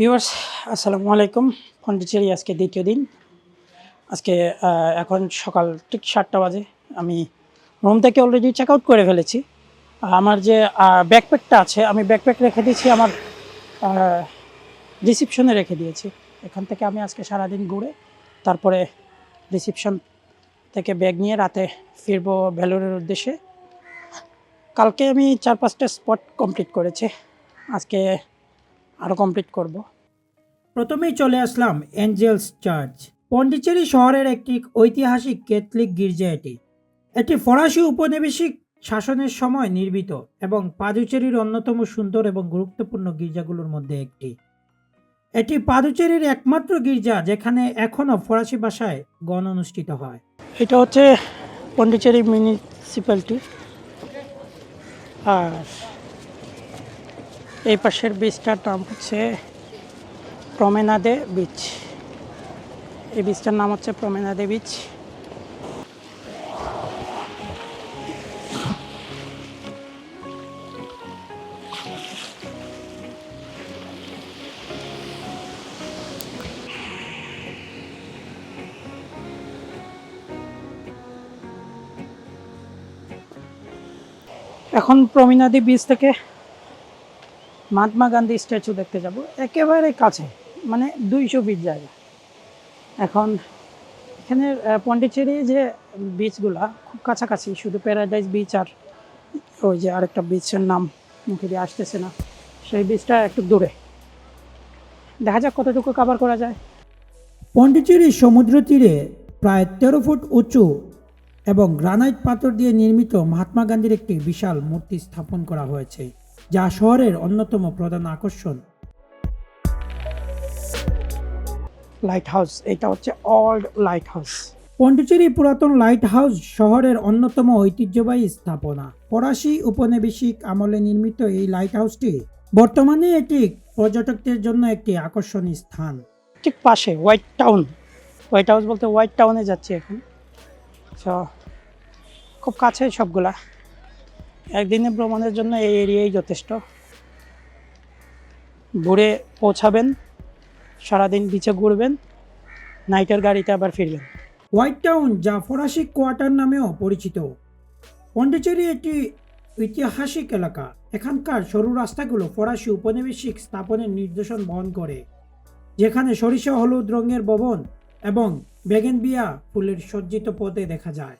Viewers, আসসালামু আলাইকুম। পন্ডিচেরি, আজকে দ্বিতীয় দিন। আজকে এখন সকাল ঠিক সাতটা বাজে। আমি রুম থেকে অলরেডি চেক আউট করে ফেলেছি। আমার যে ব্যাকপ্যাকটা আছে, আমি ব্যাকপ্যাক রেখে দিয়েছি, আমার রিসিপশনে রেখে দিয়েছি। এখান থেকে আমি আজকে সারাদিন ঘুরে, তারপরে রিসিপশন থেকে ব্যাগ নিয়ে রাতে ফিরবো ভ্যালোরের উদ্দেশ্যে। কালকে আমি চার পাঁচটা স্পট কমপ্লিট করেছি। আজকে আরও কমপ্লিট করব। প্রথমেই চলে আসলাম অ্যাঞ্জেলস চার্চ পন্ডিচেরি শহরের একটি ঐতিহাসিক ক্যাথলিক গির্জা এটি এটি ফরাসি উপনিবেশিক শাসনের সময় নির্মিত এবং পাদুচেরির অন্যতম সুন্দর এবং গুরুত্বপূর্ণ গির্জাগুলোর মধ্যে একটি। এটি পাদুচেরির একমাত্র গির্জা যেখানে এখনও ফরাসি ভাষায় গণ অনুষ্ঠিত হয়। এটা হচ্ছে পন্ডিচেরি মিউনিসিপ্যালিটি। আর এই পাশের বীজটার নাম হচ্ছে প্রমেনাদে বিচ। এই বীজটার নাম হচ্ছে প্রমেনাদে বিচ। এখন প্রমিনাদি বিচ থেকে মহাত্মা গান্ধী স্ট্যাচু দেখতে যাব। একেবারে কাছে। মানে দুইশো ফিট জায়গা। এখন এখানে পন্ডিচেরি যে বিচগুলা খুব কাছাকাছি, শুধু প্যারাডাইস বিচ আর ওই যে আরেকটা বিচের নাম মুখে দিয়ে আসতেছে না। সেই বিচটা একটু দূরে। দেখা যাক কতটুকু কভার করা যায়। পন্ডিচেরি সমুদ্র তীরে প্রায় তেরো ফুট উঁচু এবং গ্রানাইট পাথর দিয়ে নির্মিত মহাত্মা গান্ধীর একটি বিশাল মূর্তি স্থাপন করা হয়েছে, যা শহরের অন্যতম প্রধান আকর্ষণ। লাইট হাউস এটা হচ্ছে অল্ড লাইট হাউস পন্ডিচেরি পুরাতন লাইট হাউস শহরের অন্যতম ঐতিহ্যবাহী স্থাপনা। ফরাসি উপনিবেশিক আমলে নির্মিত এই লাইট হাউসটি বর্তমানে এটি পর্যটকদের জন্য একটি আকর্ষণীয় স্থান। ঠিক পাশে হোয়াইট টাউন হোয়াইট হাউস বলতে হোয়াইট টাউনে যাচ্ছি এখন। তো খুব কাছে সবগুলা। একদিনে ভ্রমণের জন্য এই এরিয়াই যথেষ্ট। ঘুরে পৌঁছাবেন। সারাদিন বিচে ঘুরবেন নাইটের গাড়িতে আবার ফিরবেন। হোয়াইট টাউন যা ফরাসি কোয়ার্টার নামেও পরিচিত। পন্ডিচেরি একটি ঐতিহাসিক এলাকা। এখানকার সরু রাস্তাগুলো ফরাসি উপনিবেশিক স্থাপনের নির্দেশন বহন করে, যেখানে সরিষা, হলুদ রঙের ভবন এবং বেগেনবিয়া ফুলের সজ্জিত পথে দেখা যায়।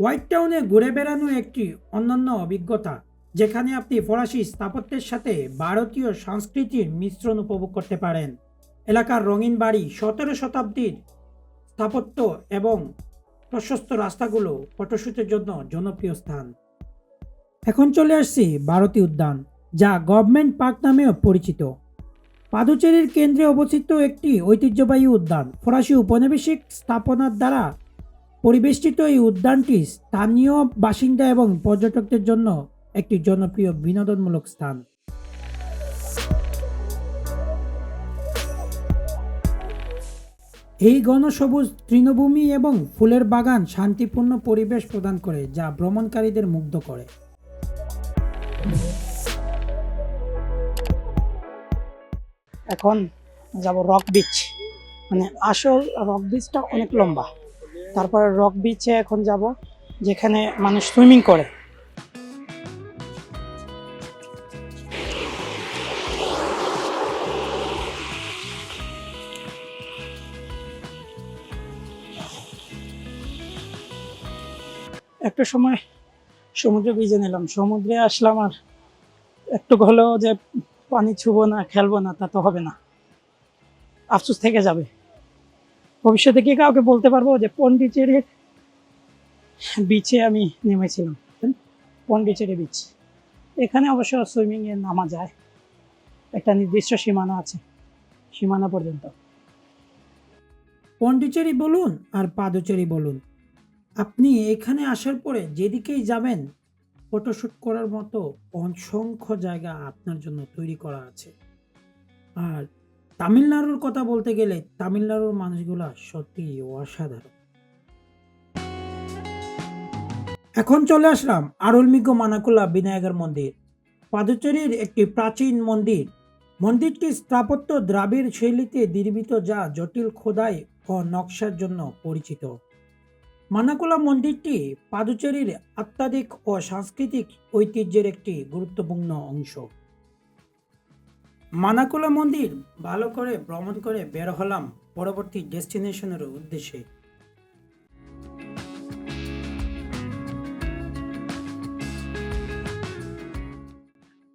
হোয়াইট টাউনে ঘুরে বেড়ানো একটি অন্যান্য অভিজ্ঞতা, যেখানে আপনি ফরাসি স্থাপত্যের সাথে ভারতীয় সংস্কৃতির মিশ্রণ উপভোগ করতে পারেন। এলাকার রঙিন বাড়ি সতেরো শতাব্দীর স্থাপত্য এবং প্রশস্ত রাস্তাগুলো ফটোশ্যুটের জন্য জনপ্রিয় স্থান। এখন চলে আসছি ভারতী উদ্যান, যা গভর্নমেন্ট পার্ক নামেও পরিচিত। পাদুচেরির কেন্দ্রে অবস্থিত একটি ঐতিহ্যবাহী উদ্যান। ফরাসি উপনিবেশিক স্থাপনার দ্বারা পরিবেষ্টিত এই উদ্যানটি স্থানীয় বাসিন্দা এবং পর্যটকদের জন্য একটি জনপ্রিয় বিনোদনমূলক স্থান। এই ঘনসবুজ তৃণভূমি এবং ফুলের বাগান শান্তিপূর্ণ পরিবেশ প্রদান করে, যা ভ্রমণকারীদের মুগ্ধ করে। এখন যাব রক বিচ মানে আসল রক বিচটা অনেক লম্বা। তারপরে রক বিচে এখন যাব, যেখানে মানুষ সুইমিং করে। একটা সময় সমুদ্রে ভিজে নিলাম। সমুদ্রে আসলাম আর একটু হলেও যে পানি ছুবো না, খেলব না, তা তো হবে না। আফসোস থেকে যাবে। ভবিষ্যতে কি কাউকে বলতে পারব যে পন্ডিচেরির বিচে আমি নেমেছিলাম? পন্ডিচেরি বিচ। এখানে অবশ্য সুইমিং এ নামা যায়। একটা নির্দিষ্ট সীমানা আছে, সীমানা পর্যন্ত। পন্ডিচেরি বলুন আর পাদুচেরি বলুন। আপনি এখানে আসার পরে যেদিকেই যাবেন ফটোশ্যুট করার মতো অসংখ্য জায়গা আপনার জন্য তৈরি করা আছে। আর তামিলনাড়ুর কথা বলতে গেলে তামিলনাড়ুর মানুষগুলা সত্যি অসাধারণ। এখন চলে আসলাম আরুলমিগ মানাকুলা বিনায়কের মন্দির। পাদুচেরির একটি প্রাচীন মন্দির। মন্দিরটি স্থাপত্য দ্রাবিড় শৈলীতে নির্মিত যা জটিল খোদাই ও নকশার জন্য পরিচিত। মানাকুলা মন্দিরটি পাদুচেরির আত্মাধিক ও সাংস্কৃতিক ঐতিহ্যের একটি গুরুত্বপূর্ণ অংশ। মানাকুলা মন্দির ভালো করে ভ্রমণ করে বের হলাম পরবর্তী ডেস্টিনেশনের উদ্দেশ্যে।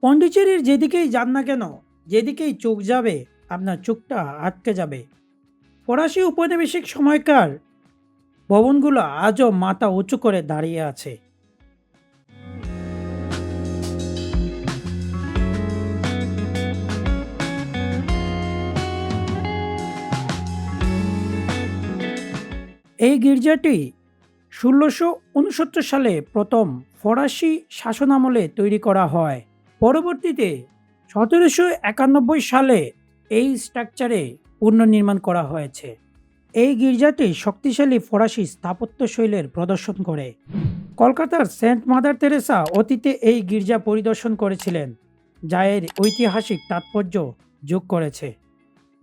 পন্ডিচেরির যেদিকেই যান না কেন, যেদিকেই চোখ যাবে, আপনার চোখটা আটকে যাবে। ফরাসি উপনিবেশিক সময়কার ভবনগুলো আজও মাথা উঁচু করে দাঁড়িয়ে আছে। এই গির্জাটি ষোলোশো উনসত্তর সালে প্রথম ফরাসি শাসনামলে তৈরি করা হয়। পরবর্তীতে সতেরোশো একানব্বই সালে এই স্ট্রাকচারে পুনর্নির্মাণ করা হয়েছে। এই গির্জাটি শক্তিশালী ফরাসি স্থাপত্য শৈলের প্রদর্শন করে। কলকাতার সেন্ট মাদার তেরেসা অতীতে এই গির্জা পরিদর্শন করেছিলেন, যা এর ঐতিহাসিক তাৎপর্য যোগ করেছে।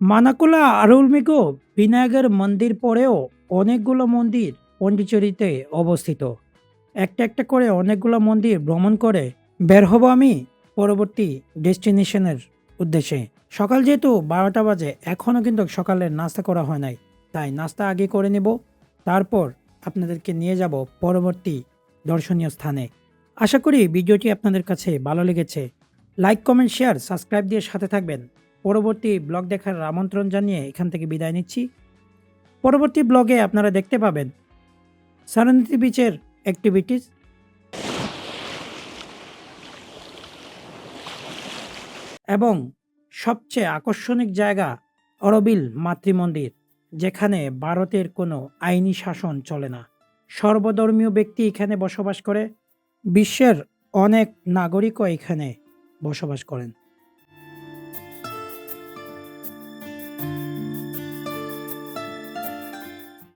মানাকুলা আরুলমিগো বিনায়কের মন্দির পরেও অনেকগুলো মন্দির পন্ডিচেরিতে অবস্থিত। একটা একটা করে অনেকগুলো মন্দির ভ্রমণ করে বের হব আমি পরবর্তী ডেস্টিনেশনের উদ্দেশ্যে। সকাল যেহেতু বারোটা বাজে এখনও কিন্তু সকালের নাস্তা করা হয় নাই। তাই নাস্তা আগে করে নেব, তারপর আপনাদেরকে নিয়ে যাব পরবর্তী দর্শনীয় স্থানে। আশা করি ভিডিওটি আপনাদের কাছে ভালো লেগেছে। লাইক, কমেন্ট, শেয়ার, সাবস্ক্রাইব দিয়ে সাথে থাকবেন। পরবর্তী ব্লগ দেখার আমন্ত্রণ জানিয়ে এখান থেকে বিদায় নিচ্ছি। পরবর্তী ব্লগে আপনারা দেখতে পাবেন সারানীতি বিচের অ্যাক্টিভিটিস এবং সবচেয়ে আকর্ষণিক জায়গা অরবিল মাতৃমন্দির। যেখানে ভারতের কোনো আইনি শাসন চলে না। সর্বধর্মীয় ব্যক্তি এখানে বসবাস করে, বিশ্বের অনেক নাগরিকও এখানে বসবাস করেন।